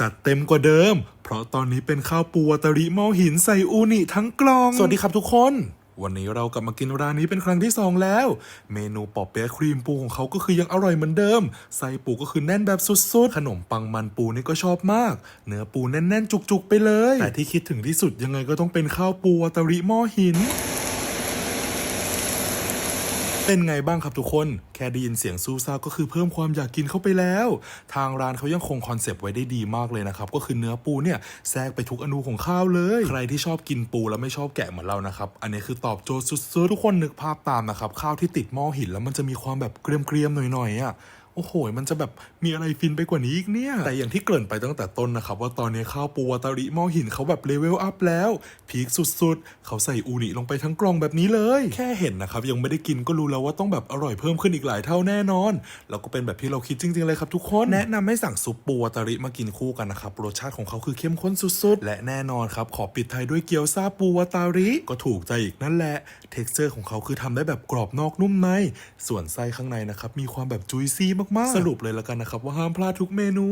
จัดเต็มกว่าเดิม เพราะตอนนี้เป็นข้าวปูวาตาริหม้อหินใส่อูนิทั้งกล่อง สวัสดีครับทุกคน วันนี้เรากลับมากินร้านนี้เป็นครั้งที่สองแล้ว เมนูปอเปี๊ยะครีมปูของเขาก็คือยังอร่อยเหมือนเดิม ไส้ปูก็คือแน่นแบบสุดๆ ขนมปังมันปูนี่ก็ชอบมาก เนื้อปูแน่นๆ จุกๆ ไปเลย แต่ที่คิดถึงที่สุดยังไงก็ต้องเป็นข้าวปูวาตาริหม้อหิน เป็นไงบ้างครับทุกคน แค่ได้ยินเสียงซูซ่าก็คือเพิ่มความอยากกินเข้าไปแล้ว ทางร้านเขายังคงคอนเซปต์ไว้ได้ดีมากเลยนะครับ ก็คือเนื้อปูเนี่ยแทรกไปทุกอนูของข้าวเลย ใครที่ชอบกินปูแล้วไม่ชอบแกะเหมือนเรานะครับ อันนี้คือตอบโจทย์สุดๆ ทุกคนนึกภาพตามนะครับ ข้าวที่ติดหม้อหินแล้วมันจะมีความแบบเกรียมๆหน่อยๆอะ โอ้โห มันจะแบบมีอะไรฟินไปกว่านี้อีกเนี่ย แต่อย่างที่เกริ่นไปตั้งแต่ต้นนะครับ ว่าตอนนี้ข้าวปูวาตาริหม้อหินเขาแบบเลเวลอัพแล้วพีคสุดๆ เขาใส่อูนิลงไปทั้งกล่องแบบนี้เลย แค่เห็นนะครับ ยังไม่ได้กินก็รู้แล้วว่าต้องแบบอร่อยเพิ่มขึ้นอีกหลายเท่าแน่นอน แล้วก็เป็นแบบที่เราคิดจริงๆเลยครับทุกคนแนะนำให้สั่งซุปปูวาตาริมากินคู่กันนะครับรสชาติของเขาคือเข้มข้นสุดๆ และแน่นอนครับขอปิดท้ายด้วยเกี๊ยวซาปูวาตาริก็ถูกใจอีกนั่นแหละเท็กเจอร์ของเขาคือทำได้แบบกรอบนอกนุ่มในส่วนไส้ข้างในนะครับมีความแบบจุยซี่มากๆ สรุปเลยแล้วกันนะครับว่าห้ามพลาดทุกเมนู